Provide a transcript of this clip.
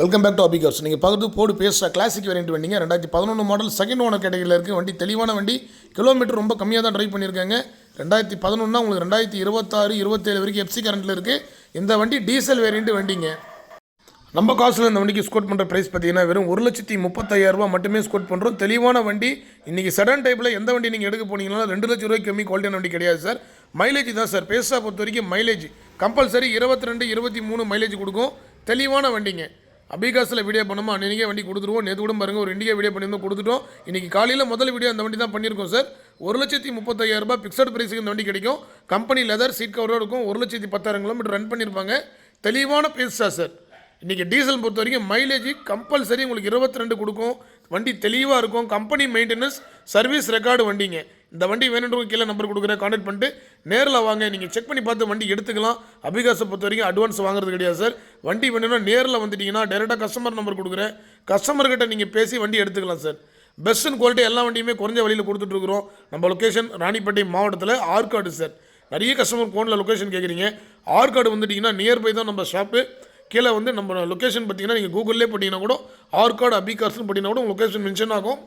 Welcome back to அபிகாஸ் நீங்கள் பார்க்குறது போடு பேசுகிற கிளாசிக் வேரியன்ட் வண்டிங்க. ரெண்டாயிரத்தி பதினொன்று மாடல் செகண்ட் ஓனர் கேட்டகரியில் இருக்குது வண்டி தெளிவான வண்டி. கிலோமீட்டர் ரொம்ப கம்மியாக தான் ட்ரைவ் பண்ணியிருக்காங்க ரெண்டாயிரத்தி பதினொன்னா உங்களுக்கு ரெண்டாயிரத்தி இருபத்தாறு இருபத்தேழு வரைக்கும் எஃப்சி கரண்ட்டில் இருக்குது இந்த வண்டி டீசல் வேரியன்ட் வண்டிங்க. நம்ம காசில் இந்த வண்டிக்கு ஸ்கோட் பண்ணுற ப்ரைஸ் பார்த்தீங்கன்னா வெறும் ஒரு லட்சத்தி முப்பத்தாயிரம் மட்டுமே ஸ்கோட் பண்ணுறோம் தெளிவான வண்டி. இன்றைக்கி சடன் டைப்பில் எந்த வண்டி நீங்கள் எடுக்க போனீங்கன்னா ரெண்டு லட்ச ரூபாய்க்கு கம்மி குவாலிட்டியான வண்டி கிடையாது சார் மைலேஜ் தான் சார் பேசா பொறுத்த வரைக்கும் மைலேஜ் கம்பல்சரி இருபத்தி ரெண்டு இருபத்தி மூணு மைலேஜ் கொடுக்கும். தெளிவான வண்டிங்க. அபிகாஸில் வீடியோ பண்ணோமா? அன்றைக்கே வண்டி கொடுத்துருவோம். நேற்று கூட பாருங்கள் ஒரு இண்டிகா வீடியோ பண்ணியிருந்தோம் கொடுத்துட்டோம். இன்றைக்கி காலையில் முதல் வீடியோ அந்த வண்டி தான் பண்ணியிருக்கோம் சார் ஒரு லட்சத்தி முப்பத்தாயிரம் ரூபாய் பிக்சட் ப்ரைஸுக்கு இந்த வண்டி கிடைக்கும். கம்பெனி லெதர் சீட் கவரோட இருக்கும். ஒரு லட்சத்தி பத்தாயிரம் கிலோமீட்டர் ரன் பண்ணியிருப்பாங்க. தெளிவான பேசா சார் இன்றைக்கி டீசல் பொறுத்த வரைக்கும் மைலேஜ் கம்பல்சரி உங்களுக்கு இருபத்தி ரெண்டு கொடுக்கும். வண்டி தெளிவாக இருக்கும். கம்பெனி மெயின்டெனன்ஸ் சர்வீஸ் ரெக்கார்டு வண்டிங்க. இந்த வண்டி வேணுன்றவங்க கீழே நம்பர் கொடுக்குறேன். காண்டாக்ட் பண்ணிட்டு நேரில் வாங்க. நீங்கள் செக் பண்ணி பார்த்து வண்டி எடுத்துக்கலாம். அபிகாசை பொறுத்த வரைக்கும் அட்வான்ஸ் வாங்குறது கிடையாது சார் வண்டி வேணும்னா நேரில் வந்துட்டீங்கன்னா டேரெக்டாக கஸ்டமர் நம்பர் கொடுக்குறேன். கஸ்டமர்கிட்ட நீங்கள் பேசி வண்டி எடுத்துக்கலாம் சார் பெஸ்ட் அண்ட் குவாலிட்டி எல்லா வண்டியுமே குறைஞ்ச வழியில் கொடுத்துட்ருக்குறோம் நம்ம லொக்கேஷன் ராணிப்பேட்டை மாவட்டத்தில் ஆற்காடு சார் நிறைய கஸ்டமர் ஃபோனில் லொக்கேஷன் கேட்குறீங்க ஆற்காடு வந்துட்டிங்கன்னா நியர்பை தான் நம்ம ஷாப்பு கீழே வந்து நம்ம லொக்கேஷன் பார்த்தீங்கன்னா நீங்கள் கூகுளிலே போட்டிங்கன்னா கூட ஆற்காடு அபிகார்ஸ்னு போட்டிங்கன்னா கூட உங்கள் லொக்கேஷன் மென்ஷன் ஆகும்.